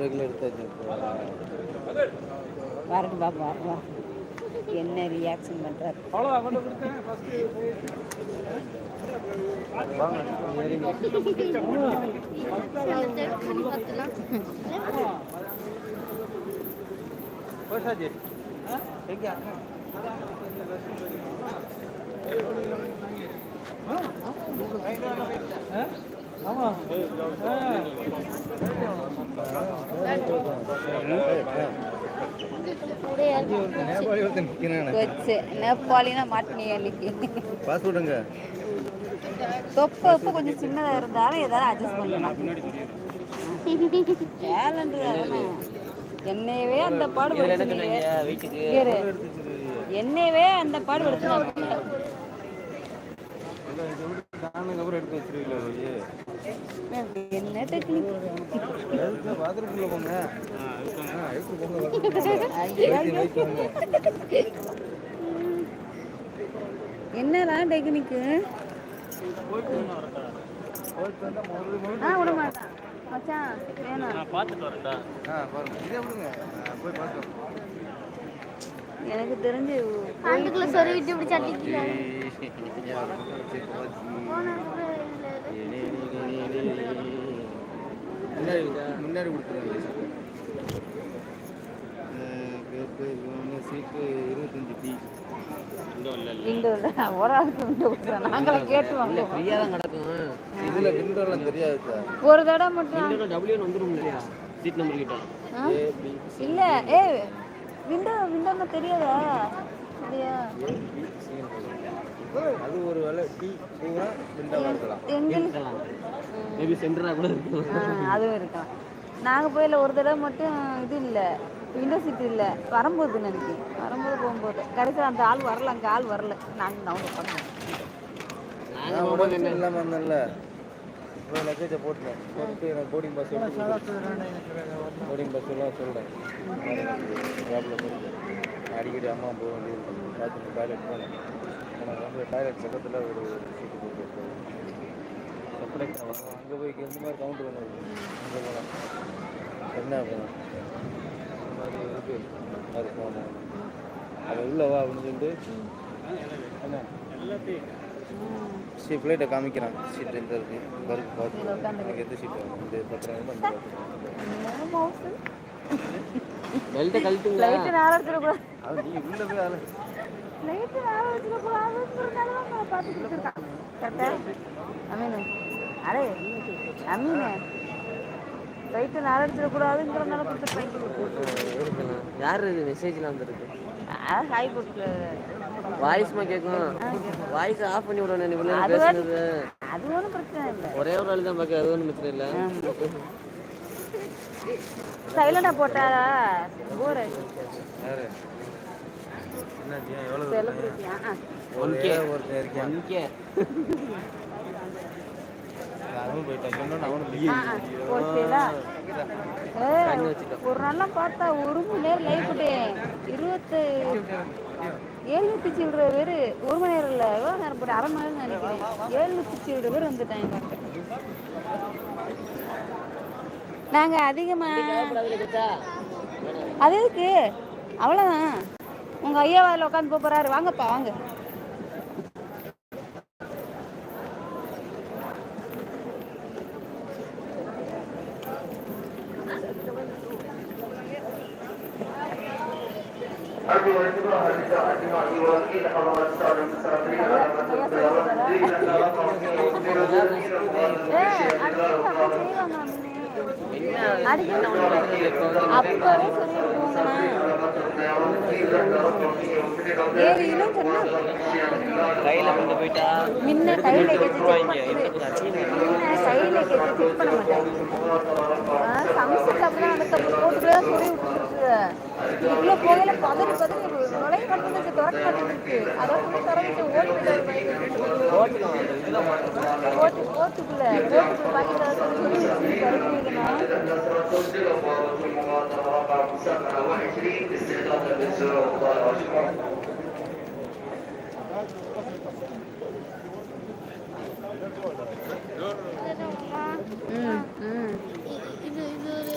Regular எடுத்தாச்சு வரட்டும் பாப்பா வா என்ன ரியாக்ஷன் நிற்கிறானே வச்சு நேபாளினா மாட்டினி அன்னைக்கு பாஸ்போர்ட்டுங்க. தொப்பை உப்பு கொஞ்சம் சின்னதா இருந்தாலும் ஏதாவது அட்ஜஸ்ட் பண்ணலாம். என்னையவே அந்த பாடு படுத்துனீங்க. இரு. என்னையவே அந்த பாடு எடுத்து வச்சிருக்கீங்களா என்ன டெக்னிக் பாத்ரூம்ல போங்க. என்னதான் டெக்னிக்கு ஆ விட மாட்டான் மச்சான் வேணாம் ஆ பாருங்க இதே விடுங்க ஆ, போய் பார்த்து எனக்கு தெரிஞ்சு அதுக்குள்ள சொருவிட்டு இப்படி சட்டிக்கல முன்னாடி முன்னாடி கொடுத்துருங்க சீட்டு இருபத்தஞ்சு பி விண்டோல ஒரு தடவை மட்டும் டபிள்யூ வந்துடும் இல்லையா? சீட் நம்பர் கிட்ட? இல்ல ஏ விண்டோ விண்டோன்னு தெரியாதா? அது ஒரு வேலை டீ பூரா விண்டோவா இருக்கலாம். எங்களுக்கு மேபி சென்டராக கூட இருக்கும் ஆ, அதுவும் இருக்கலாம். நாங்கள் போயில ஒரு தடவை மட்டும் இது இல்லை விண்டோ சீட் இல்லை. வரும்போது நினைக்கிறேன். வரும்போது போகும்போது. கடைசியில் அந்த ஆள் வரல அங்கே ஆள் வரல. நாங்கள் நவுங்க பண்ணோம். நான் உடம்பு இல்லாமல் இருந்தேன்ல லக்கேஜை போட்டேன் போட்டு எனக்கு போர்டிங் பாஸ் போர்டிங் பாஸ் எல்லாம் சொல்கிறேன் அடிக்கடி அம்மா போக வேண்டியது டாய்லெட் போனேன் வந்து டாய்லெட் பக்கத்தில் ஒரு சீட்டு போட்டு செப்பரேட் அங்கே போய் இந்த மாதிரி கவுண்டர் ஒன்று அங்கே போனேன் என்ன போனேன் இந்த மாதிரி இருக்கு. மாதிரி போனேன் அது உள்ள வா அப்படின்னு சொல்லிட்டு என்ன? சரி ஃப்ளைட்டை காமிக்கிறான் சீட் எந்த இருக்கு? பருக்கு பார்த்து. எனக்கு எந்த சீட் வேணும் இந்த பத்திரம் அந்த பத்திரம் பெல்ட்டை கழட்டுங்களா நீ உள்ள போய் எடுத்துடக்கூடாதுங்கிறதுனால தான் நான் பார்த்து கொடுத்துருக்கான். கரெக்டா அமீனு. அடே அமீனு. லைட்டு நேரம் எடுத்துடக்கூடாதுங்கிறதுனால கொடுத்துருக்கேன். யார் இது? மெசேஜ்ல வந்துருக்கு. ஹாய் போட்டு வாய்ஸ்மா கேட்கும் வாய்ஸ் ஆஃப் பண்ணி விடணும். நேரம் பேசுனது அது ஒன்றும் பிரச்சனை இல்லை. ஒரே ஒரு ஆள் தான் பார்க்க அது ஒன்றும் பிரச்சனை இல்லை. சைலண்டாக போட்டா போர் ஒரு நாள்லாம் பார்த்தா ஒரு மணி நேரம் லைவ் இருபத்து ஏழ்நூத்தி சில்லற பேர் ஒரு மணி நேரம் இல்லை எவ்வளோ நேரம் போட்டேன் அரை மணி நேரம் நினைக்கிறேன். ஏழ்நூத்தி சில்லற பேர் வந்துட்டாங்க நாங்க அதிகமா அது எதுக்கு? அவ்வளோதான் உங்க ஐயா அதில் உட்காந்து போறாரு வாங்கப்பா வாங்க அப்பவே சொன்னா கையில் கொண்டு போயிட்டா. முன்ன கையில சைடில் கேட்டு என்ன செக் பண்ண மாட்டாங்க. சமைச்சிட்டு அப்படிலாம் அதுக்கப்புறம் போட்டுக்குள்ள சொல்லி விட்டுருக்கு இதுக்குள்ள போகல பதறி பதறி நுழைய மாட்டேங்குது. திறக்க மாட்டேங்குது. அதான் சொல்லி திறந்துட்டு ஓட்டு ஓட்டு ஓட்டுக்குள்ள ஓட்டுக்குள்ள பாக்கிட்டு சொல்லி திறக்கிறீங்கன்னா